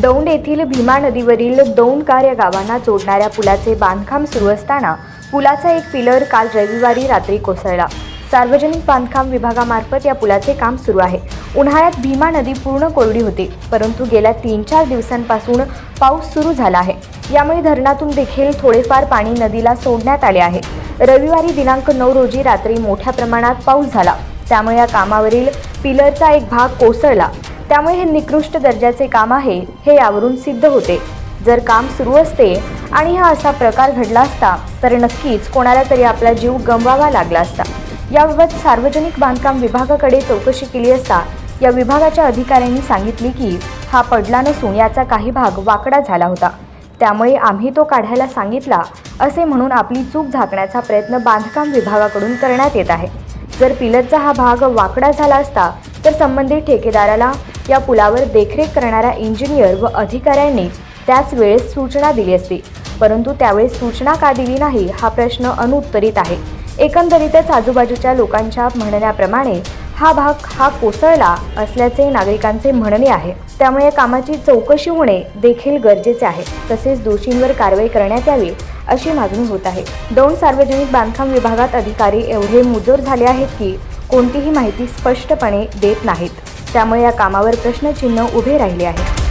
दौंड येथील भीमा नदीवरील दौंडकार या गावांना जोडणाऱ्या पुलाचे बांधकाम सुरू असताना पुलाचा एक पिलर काल रविवारी रात्री कोसळला. सार्वजनिक बांधकाम विभागामार्फत या पुलाचे काम सुरू आहे. उन्हाळ्यात भीमा नदी पूर्ण कोरडी होती परंतु गेल्या तीन चार दिवसांपासून पाऊस सुरू झाला आहे. यामुळे धरणातून देखील थोडेफार पाणी नदीला सोडण्यात आले आहे. रविवारी दिनांक नऊ रोजी रात्री मोठ्या प्रमाणात पाऊस झाला. त्यामुळे या कामावरील पिलरचा एक भाग कोसळला. त्यामुळे हे निकृष्ट दर्जाचे काम आहे हे यावरून सिद्ध होते. जर काम सुरू असते आणि हा असा प्रकार घडला असता तर नक्कीच कोणाला तरी आपला जीव गमवावा लागला असता. याबाबत सार्वजनिक बांधकाम विभागाकडे चौकशी केली असता या विभागाच्या अधिकाऱ्यांनी सांगितले की हा पडला नसून याचा काही भाग वाकडा झाला होता. त्यामुळे आम्ही तो काढायला सांगितला असे म्हणून आपली चूक झाकण्याचा प्रयत्न बांधकाम विभागाकडून करण्यात येत आहे. जर पिलरचा हा भाग वाकडा झाला असता तर संबंधित ठेकेदाराला या पुलावर देखरेख करणाऱ्या इंजिनियर व अधिकाऱ्यांनी त्याच वेळेस सूचना दिली असती. परंतु त्यावेळेस सूचना का दिली नाही हा प्रश्न अनुत्तरित आहे. एकंदरीतच आजूबाजूच्या लोकांच्या म्हणण्याप्रमाणे हा भाग हा कोसळला असल्याचे नागरिकांचे म्हणणे आहे. त्यामुळे कामाची चौकशी होणे देखील गरजेचे आहे. तसेच दोषींवर कारवाई करण्यात यावी अशी मागणी होत आहे. दोन सार्वजनिक बांधकाम विभागात अधिकारी एवढे मुजोर झाले आहेत की कोणतीही माहिती स्पष्टपणे देत नाहीत. त्यामुळे या कामावर प्रश्नचिन्ह उभे राहिले आहे.